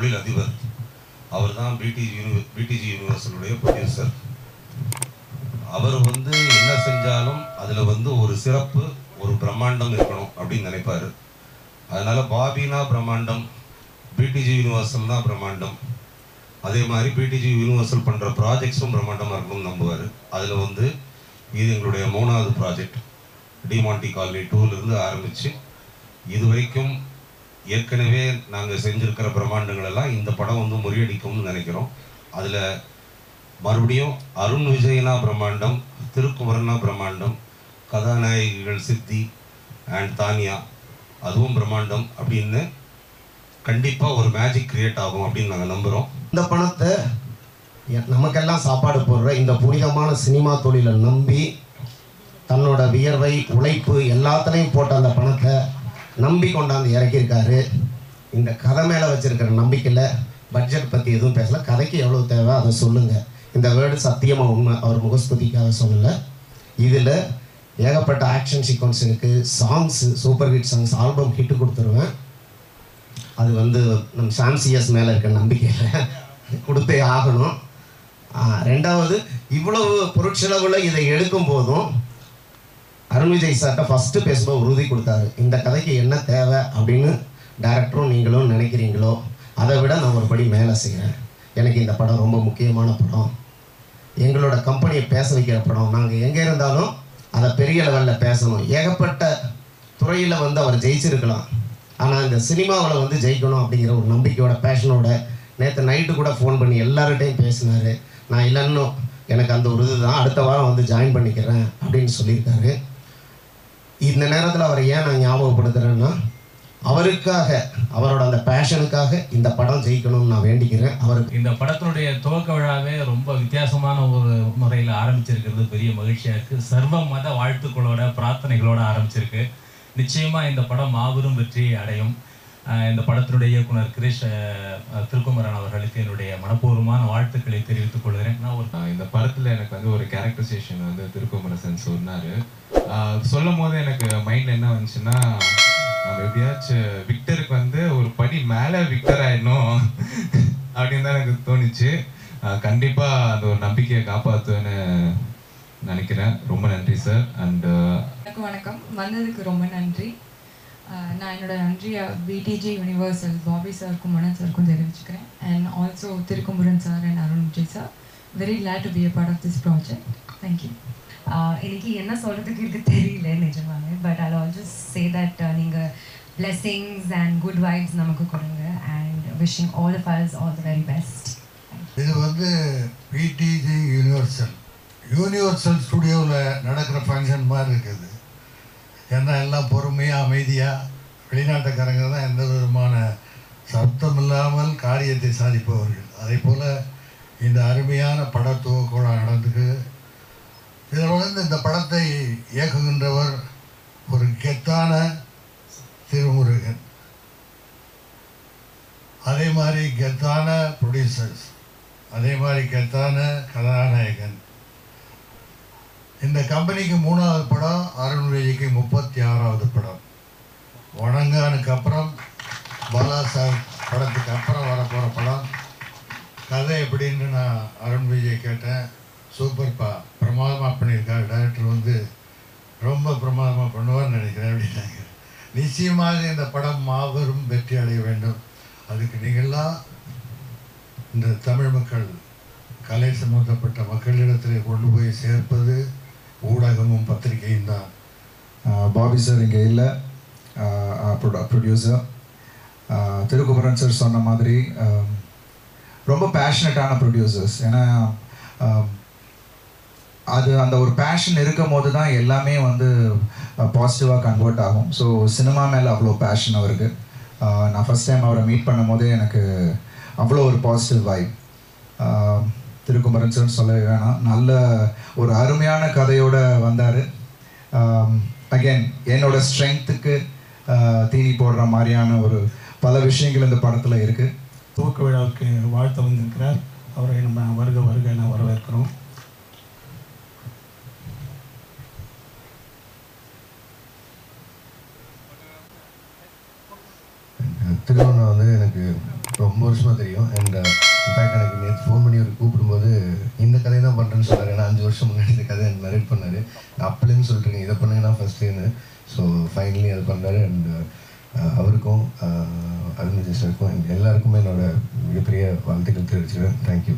தொழில் அதிபர். அவர் தான் பிடிஜி யூனி பிடிஜி யூனிவர்சலுடைய ப்ரொடியூசர் அவர் வந்து என்ன செஞ்சாலும் அதில் வந்து ஒரு சிறப்பு ஒரு பிரம்மாண்டம் இருக்கணும் அப்படின்னு நினைப்பாரு. அதனால பாபினா பிரம்மாண்டம் பிடிஜி யூனிவர்சல் தான் பிரம்மாண்டம். அதே மாதிரி பிடிஜி யூனிவர்சல் பண்ணுற ப்ராஜெக்ட்ஸும் பிரம்மாண்டமாக இருக்கணும்னு நம்புவார். அதில் வந்து இது எங்களுடைய மூணாவது ப்ராஜெக்ட் டிமாண்டி காலனி டூலேருந்து ஆரம்பித்து இது வரைக்கும் ஏற்கனவே நாங்கள் செஞ்சுருக்கிற பிரம்மாண்டங்கள் எல்லாம் இந்த படம் வந்து முறியடிக்கும்னு நினைக்கிறோம். அதில் மறுபடியும் அருண் விஜயனா பிரம்மாண்டம் திருக்குமரனா பிரம்மாண்டம் கதாநாயகிகள் சித்தி அண்ட் தானியா அதுவும் பிரம்மாண்டம் அப்படின்னு கண்டிப்பாக ஒரு மேஜிக் கிரியேட் ஆகும் அப்படின்னு நாங்கள் நம்புகிறோம் இந்த பணத்தை எ- நமக்கெல்லாம் சாப்பாடு போடுற இந்த புனிதமான சினிமா தொழிலை நம்பி தன்னோட வியர்வை உழைப்பு எல்லாத்துலேயும் போட்ட அந்த பணத்தை நம்பி கொண்டாந்து இறக்கியிருக்காரு. இந்த கதை மேலே வச்சிருக்கிற நம்பிக்கையில் பட்ஜெட் பற்றி எதுவும் பேசல. கதைக்கு எவ்வளோ தேவை அதை சொல்லுங்கள் இந்த வேர்டு சத்தியமாக உண்மை அவர் முகஸ்துதிக்காக சொல்லலை. இதில் ஏகப்பட்ட ஆக்ஷன் சீக்வன்ஸ் இருக்குது songs super hit songs album hit கொடுத்துருவேன். அது வந்து நம் சாம்சியஸ் மேலே இருக்க நம்பிக்கையில் கொடுத்தே ஆகணும். ரெண்டாவது இவ்வளவு பொருட்செலவில் இதை எடுக்கும் போதும் அருண்விஜய் சார்கிட்ட ஃபஸ்ட்டு பேசும்போது உறுதி கொடுத்தாரு. இந்த கதைக்கு என்ன தேவை அப்படின்னு டேரக்டரும் நீங்களும் நினைக்கிறீங்களோ அதை விட நான் ஒரு படி மேலே செய்கிறேன் எனக்கு இந்த படம் ரொம்ப முக்கியமான படம். எங்களோட கம்பெனியை பேச வைக்கிற படம். நாங்கள் எங்கே இருந்தாலும் அதை பெரிய லெவலில் பேசணும். ஏகப்பட்ட துறையில் வந்து அவர் ஜெயிச்சிருக்கலாம். ஆனால் இந்த சினிமாவில் வந்து ஜெயிக்கணும் அப்படிங்கிற ஒரு நம்பிக்கையோட பேஷனோட நேற்று நைட்டு கூட ஃபோன் பண்ணி எல்லார்கிட்டையும் பேசினார். நான் இல்லைன்னு எனக்கு அந்த ஒரு இதுதான் அடுத்த வாரம் வந்து ஜாயின் பண்ணிக்கிறேன் அப்படின்னு சொல்லியிருக்காரு. இந்த நேரத்தில் அவரை ஏன் நான் ஞாபகப்படுத்துகிறேன்னா அவருக்காக அவரோட அந்த பேஷனுக்காக இந்த படம் ஜெயிக்கணும்னு நான் வேண்டிக்கிறேன். அவருக்கு இந்த படத்தினுடைய துவக்க விழாவே ரொம்ப வித்தியாசமான ஒரு முறையில் ஆரம்பிச்சிருக்கிறது பெரிய மகிழ்ச்சியாக இருக்குது சர்வ மத வாழ்த்துக்களோட பிரார்த்தனைகளோட ஆரம்பிச்சிருக்கு. நிச்சயமாக இந்த படம் மாபெரும் வெற்றியை அடையும். இந்த படத்தினுடைய இயக்குனர் கிரிஷ் திருக்குமரன் அவர்களுக்கு என்னுடைய மனப்பூர்வமான வாழ்த்துக்களை தெரிவித்துக் கொள்கிறேன். நான் ஒரு இந்த படத்துல எனக்கு வந்து ஒரு கேரக்டரைசேஷன் வந்து திருக்குமரசன் சொன்னாரு. சொல்லும் போது எனக்கு மைண்ட்ல என்ன வந்துச்சுன்னா நம்ம எப்படியாச்சும் விக்டருக்கு வந்து ஒரு படி மேல விக்டர் ஆயிடணும் அப்படின்னு தான் எனக்கு தோணுச்சு. ஆஹ் கண்டிப்பா அந்த ஒரு நம்பிக்கையை காப்பாத்துவேன்னு நினைக்கிறேன். ரொம்ப நன்றி சார் அண்ட் வணக்கம் வணக்கம். வந்ததுக்கு ரொம்ப நன்றி. நான் என்னோட நன்றியை பிடிஜி யூனிவர்சல் பாபி சாருக்கும் மனன் சாருக்கும் தெரிவிச்சுக்கிறேன். And also Thirukumaran sir and Arun Vijay sir. Very late to be a part of this project thank you ah எனக்கு என்ன சொல்கிறதுக்கு இருக்கு தெரியல நிஜமாவே. But I'll just say that நீங்கள் பிளெஸிங்ஸ் அண்ட் குட் வைப்ஸ் நமக்கு கொடுங்க. And wishing all of us all the very best இது வந்து பிடிஜி யூனிவர்சல் யூனிவர்சல் ஸ்டுடியோவில் நடக்கிற ஃபங்க்ஷன் மாதிரி இருக்குது. ஏன்னா எல்லாம் பொறுமையாக அமைதியாக வெளிநாட்டுக்காரங்க தான் எந்த விதமான சப்தம் இல்லாமல் காரியத்தை சாதிப்பவர்கள். அதே போல் இந்த அருமையான பட துவக்கம் நடந்துக்கு இதில் வந்து இந்த படத்தை இயக்குகின்றவர் ஒரு கெத்தான திருமுருகன். அதே மாதிரி கெத்தான ப்ரொடியூசர்ஸ் அதே மாதிரி கெத்தான கதாநாயகன். இந்த கம்பெனிக்கு மூணாவது படம் அருண் விஜய்க்கு முப்பத்தி ஆறாவது படம். வணங்கானுக்கு அப்புறம் பாலா சார் படத்துக்கு அப்புறம் வரப்போகிற படம். கதை எப்படின்னு நான் அருண் விஜய் கேட்டேன் சூப்பர்ப்பா பிரமாதமாக பண்ணியிருக்காரு. டேரக்டர் வந்து ரொம்ப பிரமாதமாக பண்ணுவார்னு நினைக்கிறேன். அப்படின்னாங்க. நிச்சயமாக இந்த படம் மாபெரும் வெற்றி அடைய வேண்டும். அதுக்கு நீங்கள்லாம் இந்த தமிழ் மக்கள் கலை சம்பந்தப்பட்ட மக்களிடத்தில் கொண்டு போய் சேர்ப்பது ஊடகமும் பத்திரிகையும் தான் பாபி சார் இங்கே இல்லை. ப்ரொடியூசர் திருக்குமரன் சார் சொன்ன மாதிரி ரொம்ப பேஷனட்டான ப்ரொடியூசர்ஸ் ஏன்னா அது அந்த ஒரு பேஷன் இருக்கும் போது தான் எல்லாமே வந்து பாசிட்டிவாக கன்வெர்ட் ஆகும். ஸோ சினிமா மேலே அவ்வளோ பேஷன் அவருக்கு. நான் ஃபஸ்ட் டைம் அவரை மீட் பண்ணும்போதே எனக்கு அவ்வளோ ஒரு பாசிட்டிவ் வைப் திருக்குமரன் சார் சொல்லவே வேணாம். நல்ல ஒரு அருமையான கதையோட வந்தார். அகைன் என்னோட ஸ்ட்ரென்த்துக்கு தீனி போடுற மாதிரியான ஒரு பல விஷயங்கள் இந்த படத்தில் இருக்குது துவக்க விழாவுக்கு வாழ்த்த வந்திருக்கிறார். அவரை நம்ம வருக வருக என வரவேற்கிறோம். திருவண்ணா வந்து எனக்கு ரொம்ப வருஷமாக தெரியும். அண்ட் இன்ஃபேக்ட் எனக்கு பண்ணுறேன்னு சொன்னார் நான் அஞ்சு வருஷம் முன்னாடி இந்த கதை எனக்கு நரேட் பண்ணார். நான் அப்பலேருந்து சொல்லிட்டுருங்க இதை பண்ணுங்க நான் ஃபஸ்ட்டுன்னு ஸோ ஃபைனலி அது பண்ணார் அண்ட் அவருக்கும் அருண் விஜய் சாருக்கும் எல்லாருக்குமே என்னோட மிகப்பெரிய வாழ்த்துக்கள் தெரிவிச்சுக்கிறேன். தேங்க்யூ